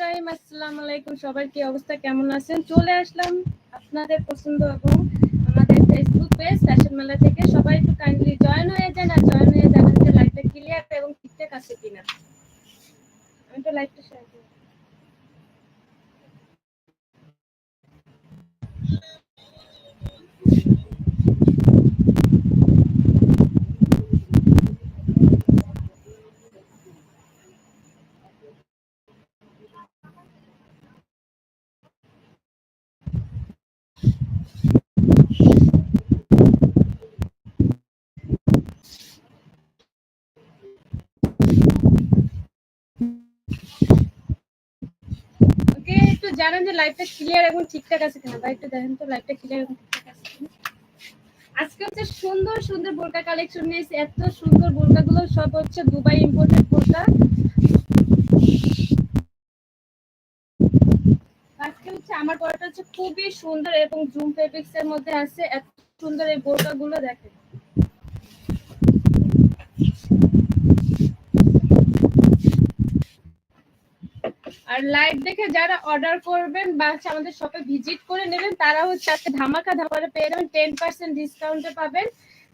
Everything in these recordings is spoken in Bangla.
টাইম আসসালামু আলাইকুম। সবার কি অবস্থা? কেমন আছেন? চলে আসলাম আপনাদের পছন্দ এবং আমাদের ফেসবুক পেজ ফ্যাশন মেলা থেকে। সবাই একটু কাইন্ডলি জয়েন হয়ে যান আর জয়েন হয়ে জানান যে লাইভটা ক্লিয়ার এবং ঠিকঠাক আছে কিনা? আমি তো লাইভটা শেয়ার জানান যে লাইভটা ক্লিয়ার এবং ঠিকঠাক আছে কিনা ভাই একটু দেখেন তো লাইভটা ক্লিয়ার এবং ঠিকঠাক আছে আজকে হচ্ছে সুন্দর সুন্দর বোরকা কালেকশন নিয়েছি এত সুন্দর বোরকা গুলো সব হচ্ছে দুবাই ইম্পোর্টেড বোরকা। আজকে হচ্ছে আমার পরটা হচ্ছে খুবই সুন্দর এবং জুম ফেব্রিক্স এর মধ্যে আছে। এত সুন্দর এই বোরকা গুলো দেখেন। আর লাইভ দেখে যারা অর্ডার করবেন বা আমাদের শপে ভিজিট করে নেবেন তারা হচ্ছে আজকে ধামাকা ধামাকা পেয়ে যাবেন টেন পার্সেন্ট ডিসকাউন্টে পাবেন।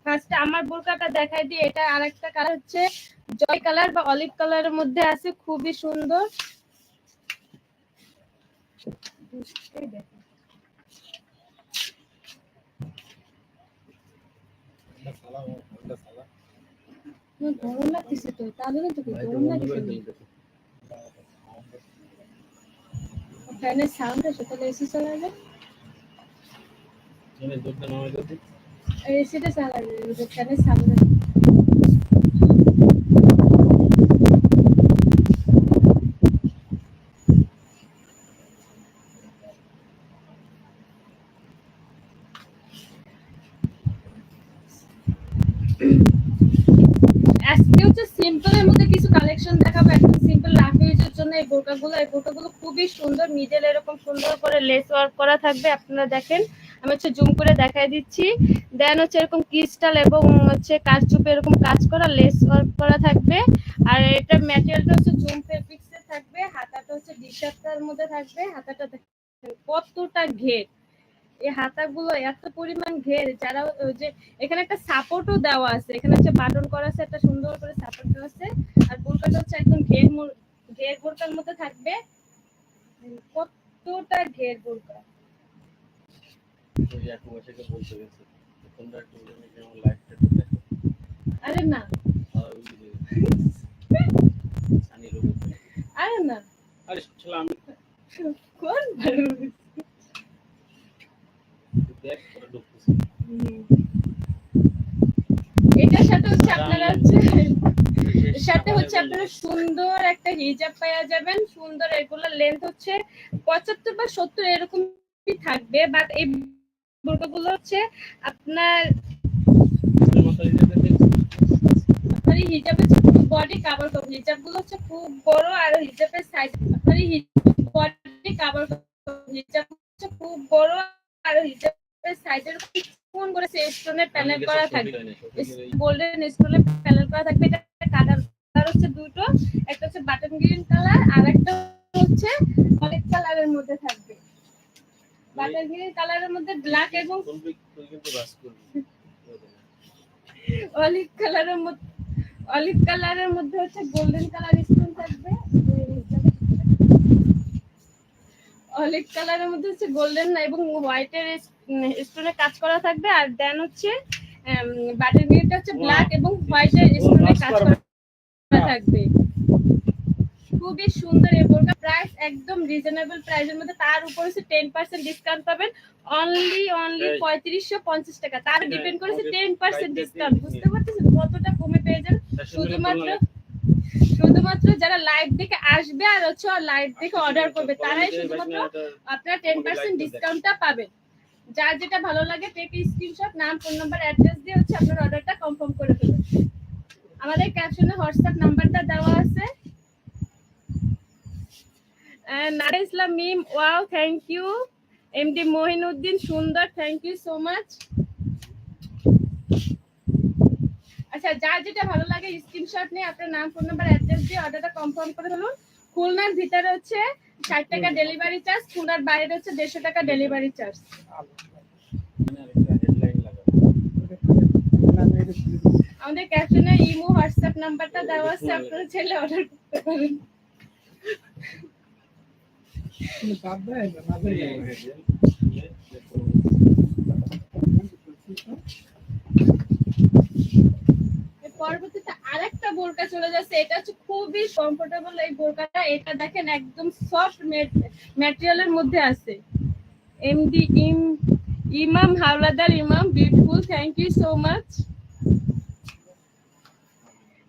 ফার্স্টে আমার বোরকাটা দেখাই দিই এটা আরেকটা কালার হচ্ছে জয় কালার বা অলিভ কালারের মধ্যে আছে খুবই সুন্দর। গরম লাগতেছে তো তাহলে তো কি গরম লাগতেছে? ফ্যানের সাউন্ড আছে তাহলে এসি চালা যায় এসিটা চালা ফ্যানের সাউন্ড আজকে হচ্ছে সিম্পলের মধ্যে কিছু কালেকশন দেখাবো। একদম সিম্পল লাফিজের জন্য এই বোরকাগুলো এই বোরকাগুলো খুবই সুন্দর মিডল এরকম সুন্দর করে লেস ওয়ার্ক করা থাকবে, আপনারা দেখেন। আমি হচ্ছে জুম করে দেখাই দিচ্ছি। দেন হচ্ছে এরকম ক্রিস্টাল এবং হচ্ছে কারচুপে এরকম কাজ করা লেস ওয়ার্ক করা থাকবে। আর এটা ম্যাটেরিয়ালটা হচ্ছে জুম ফেব্রিক্সের থাকবে, হাতাটা হচ্ছে ডিশার্টটার মধ্যে থাকবে। হাতাটা কতটা ঘের। এই হাতাগুলো এত পরিমাণ ঘের, যারা যে এখানে একটা সাপোর্টও দেওয়া আছে। এখানে হচ্ছে বাটন করা আছে, একটা সুন্দর করে সাপোর্ট দেওয়া আছে। আর বোরকাটা হচ্ছে একদম ঘের ঘের বোরকার মধ্যে থাকবে। কতটা ঘের বোরকা আরে না। আরে না। কোন ভালো হুম। এটার সাথে হচ্ছে আপনারা হচ্ছে সাথে হচ্ছে আপনারা সুন্দর একটা হিজাব পাওয়া যাবেন। সুন্দর এগুলো লেন্থ হচ্ছে পঁচাত্তর বা সত্তর এরকমই থাকবে বাট এই বোরকাগুলো হচ্ছে আপনার আপনার হিজাবের বডি কাভার করবে হিজাবগুলো হচ্ছে খুব বড় আর হিজাবের সাইজ আপনার বডি কাভার হিজাব হচ্ছে খুব বড় আর হিজাবের সাইজের কোন করে স্টোনের প্যানেল করা থাকবে। গোল্ডেন স্টোনের প্যানেল করা থাকবে। এটা কালার কালার হচ্ছে দুটো একটা হচ্ছে বাটন গ্রিন কালার আর একটা হচ্ছে অলিভ কালারের মধ্যে থাকবে। বাটন গ্রিন কালারের মধ্যে ব্ল্যাক এবং অলিভ কালারের মধ্যে অলিভ কালারের মধ্যে হচ্ছে গোল্ডেন কালার স্টোন থাকবে। অলিভ কালারের মধ্যে হচ্ছে গোল্ডেন এবং হোয়াইটের স্টোনে কাজ করা থাকবে আর দেন হচ্ছে বাটার গ্রিনটা হচ্ছে ব্ল্যাক এবং হোয়াইটের স্টোনে কাজ করা থাকবে। খুবই সুন্দর এই বোরকা। প্রাইস একদম রিজনেবল প্রাইসের মধ্যে। তার উপর হচ্ছে টেন পার্সেন্ট ডিসকাউন্ট পাবেন। Only only. পঁয়ত্রিশশো পঞ্চাশ টাকা। তার হ্যাঁ, ডিপেন্ড করেছে আমাদের টেন পার্সেন্ট ডিসকাউন্ট বুঝতে পারতেছেন কতটা কমে পেয়ে যান শুধুমাত্র শুধুমাত্র যারা লাইভ দেখে আসবে আর হচ্ছে লাইভ দেখে অর্ডার করবে তারাই শুধুমাত্র আপনারা টেন পার্সেন্ট ডিসকাউন্টটা পাবেন। যার যেটা ভালো লাগে টেকে স্ক্রিনশট নাম ফোন নাম্বার অ্যাড্রেস দিয়ে হচ্ছে আপনার অর্ডারটা কনফার্ম করে ফেলুন আমাদের ক্যাপশনে হোয়াটসঅ্যাপ নাম্বারটা দেওয়া আছে। Nara Islam Mim wow thank you MD Mohinuddin সুন্দর থ্যাংক ইউ সো মাচ আচ্ছা যার যেটা ভালো লাগে স্ক্রিনশট নিয়ে আপনার নাম ফোন নাম্বার অ্যাড্রেস দিয়ে অর্ডারটা কনফার্ম করে ফেলুন। খুলনার ভিতরে হচ্ছে ষাট টাকা ডেলিভারি চার্জ খুলনার বাইরে হচ্ছে দেড়শো টাকা ডেলিভারি চার্জ আমাদের ক্যাপশনে ইমো হোয়াটসঅ্যাপ নাম্বারটা দেওয়া আছে আপনারা চাইলে অর্ডার করতে পারেন। এর পরবর্তীতে আরেকটা বোরকা চলে যাচ্ছে। এটা হচ্ছে খুবই কমফোর্টেবল এই বোরকাটা। এটা দেখেন একদম সফট ম্যাটেরিয়ালের মধ্যে আছে। এমডি ইম Imam Howlader Imam beautiful thank you so much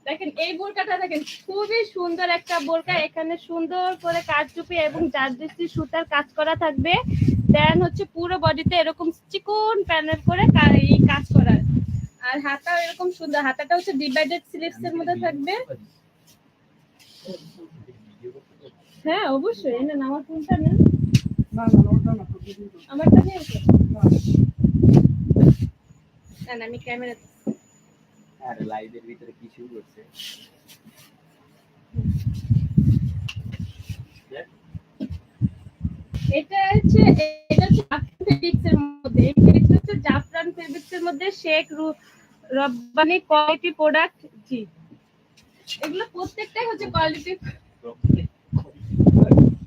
দেখেন, এই বোরকাটা দেখেন, খুবই সুন্দর একটা বোরকা। এখানে সুন্দর করে কাঠচুপি এবং জারদস্তি সুতার কাজ করা থাকবে। দেন হচ্ছে পুরো বডিতে এরকম চিকন প্যানেল করে কাজ করা। আর হাতা এরকম সুন্দর হাতাটা হচ্ছে ডিভাইডেড স্লিপস এর মধ্যে থাকবে। হ্যাঁ অবশ্যই এই নেন আমার ফোনটা নেন? আমারটা নিয়ে আসো। না না। আমি ক্যামেরা আর লাইভের ভিতরে কিছু করছে? এটা হচ্ছে এটা হচ্ছে ফেব্রিক্স এর মধ্যে, এই হচ্ছে জাফরান ফেব্রিক্স এর মধ্যে শেখ রব্বানি কোয়ালিটি প্রোডাক্ট জি। এগুলো প্রত্যেকটাই হচ্ছে কোয়ালিটি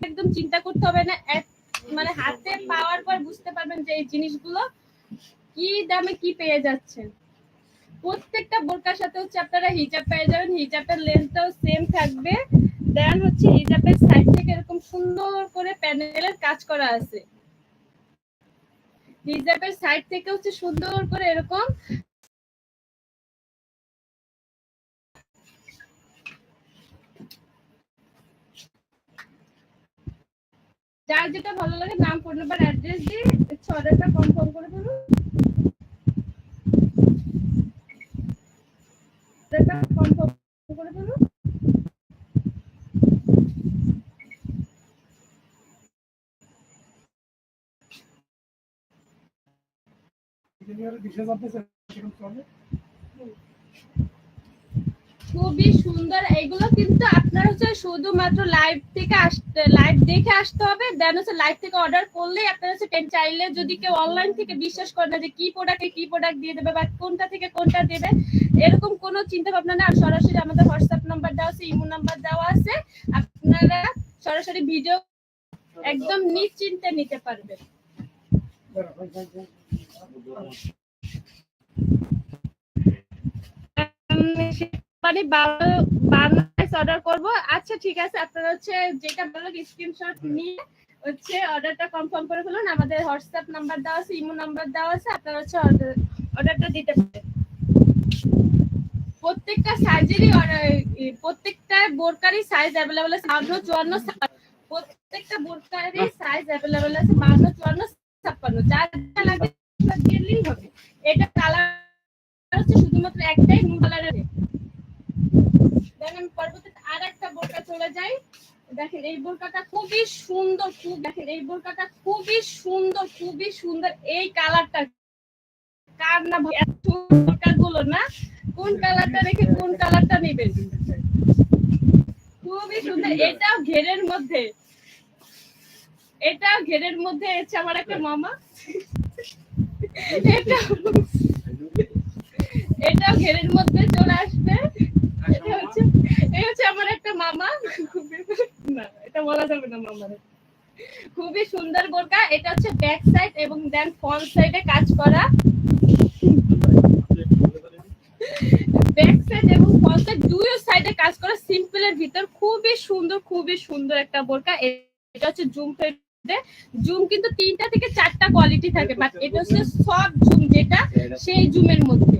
একদম চিন্তা করতে হবে না মানে হাতে পাওয়ার পর বুঝতে পারবেন যে এই জিনিসগুলো কি দামে কি পেয়ে যাচ্ছেন। প্রত্যেকটা বোরকার সাথে হচ্ছে আপনারা হিজাব পেয়ে যাবেন হিজাবের লেন্থটাও সেম থাকবে। দেন হচ্ছে হিজাবের সাইড থেকে এরকম সুন্দর করে প্যানেলের কাজ করা আছে। হিজাবের সাইড থেকে হচ্ছে সুন্দর করে এরকম যার যেটা ভালো লাগে নাম ফোন নাম্বার অ্যাড্রেস দিয়ে অর্ডারটা কনফার্ম করে ফেলুন অর্ডারটা কনফার্ম করে ফেলুন খুবই সুন্দর। এগুলো কিন্তু আপনার হচ্ছে শুধুমাত্র লাইভ থেকে আসতে লাইভ দেখে আসতে হবে। দেন হচ্ছে লাইভ থেকে অর্ডার করলেই আপনার হচ্ছে টেন চাইলে যদি কেউ অনলাইন থেকে বিশ্বাস করে না যে কি প্রোডাক্টে কি প্রোডাক্ট দিয়ে দেবে বা কোনটা থেকে কোনটা দেবে এরকম কোনো চিন্তা ভাবনা না। আর সরাসরি আমাদের হোয়াটসঅ্যাপ নাম্বার দেওয়া আছে ইমো নাম্বার দেওয়া আছে। আপনারা সরাসরি ভিডিও একদম নিশ্চিন্তে নিতে পারবেন। মানে অর্ডার করব। আচ্ছা ঠিক আছে। আপনারা হচ্ছে যেটা স্ক্রিনশট নিয়ে হচ্ছে অর্ডারটা কনফার্ম করে ফেলুন। আমাদের হোয়াটসঅ্যাপ নাম্বার দেওয়া আছে ইমো নাম্বার দেওয়া আছে। আপনারা হচ্ছে অর্ডারটা দিতে পারেন। প্রত্যেকটা সাইজেরই প্রত্যেকটা বোরকারই সাইজ অ্যাভেলেবল আছে। বান্ন, চুয়ান্ন প্রত্যেকটা বোরকারই সাইজ অ্যাভেলেবল আছে। বান্ন, চুয়ান্ন, ছাপ্পান্ন। যার যা লাগে হবে। এটা কালার হচ্ছে শুধুমাত্র একটাই নুন কালারের দেন আমি পরবর্তীতে আর একটা বোরকা চলে যাই। দেখেন, এই বোরকাটা খুবই সুন্দর, খুব দেখেন, এই বোরকাটা খুবই সুন্দর খুবই সুন্দর। এই কালারটা কার না এত বোরকা গুলো না? কোন কালারটা রেখে কোন কালারটা নেবেন? খুবই সুন্দর। এটাও ঘেরের মধ্যে। এটাও ঘেরের মধ্যে এসেছে আমার একটা মামা। এটা এটাও ঘেরের মধ্যে চলে আসবে। এটা হচ্ছে, এই হচ্ছে আমার একটা মামা। না, এটা বলা যাবে না মামার। খুবই সুন্দর বোরকা। এটা হচ্ছে ব্যাক সাইড এবং দেন ফ্রন্ট সাইডে কাজ করা। ব্যাক সাইড এবং ফ্রন্ট সাইড দুই সাইডে কাজ করা। সিম্পলের ভিতর খুবই সুন্দর খুবই সুন্দর একটা বোরকা। এটা হচ্ছে জুম ফেডে জুম কিন্তু তিনটা থেকে চারটা কোয়ালিটি থাকে বাট এটা হচ্ছে সব জুম যেটা সেই জুমের মধ্যে।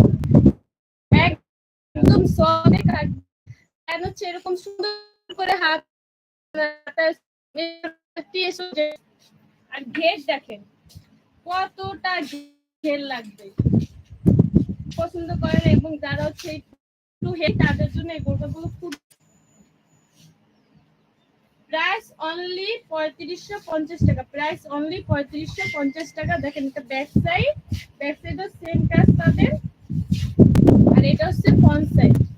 একদম সবে কেন হচ্ছে এরকম সুন্দর করে হাত আর ঘের দেখেন, কতটা ঘের লাগবে। পছন্দ করেন এবং যারা হচ্ছে একটু হেড তাদের জন্য এই বোরকাগুলো খুব প্রাইস অনলি পঁয়ত্রিশশো পঞ্চাশ টাকা। প্রাইস অনলি পঁয়ত্রিশশো পঞ্চাশ টাকা। দেখেন এটা ব্যাক সাইড ব্যাক সাইডও সেম কাজ তাদের আর এটা হচ্ছে ফ্রন্ট সাইড